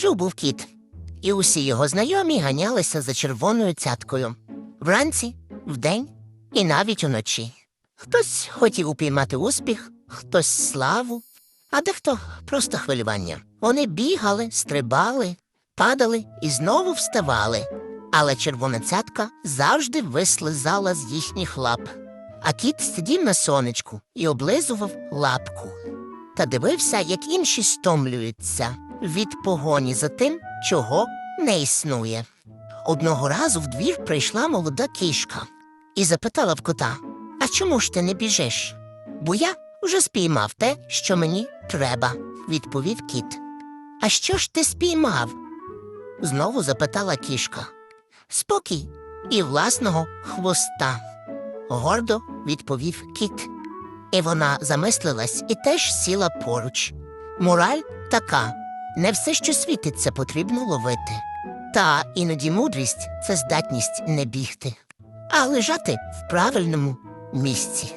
Жив був кіт, і усі його знайомі ганялися за червоною цяткою вранці, вдень і навіть уночі. Хтось хотів упіймати успіх, хтось славу, а дехто просто хвилювання. Вони бігали, стрибали, падали і знову вставали. Але червона цятка завжди вислизала з їхніх лап. А кіт сидів на сонечку і облизував лапку та дивився, як інші стомлюються від погоні за тим, чого не існує. Одного разу в двір прийшла молода кішка і запитала в кота: А чому ж ти не біжиш? Бо я вже спіймав те, що мені треба, відповів кіт. А що ж ти спіймав? знову запитала кішка. Спокій і власного хвоста, гордо відповів кіт. І вона замислилась і теж сіла поруч. Мораль така не все, що світиться, потрібно ловити. Та іноді мудрість це здатність не бігти, а лежати в правильному місці.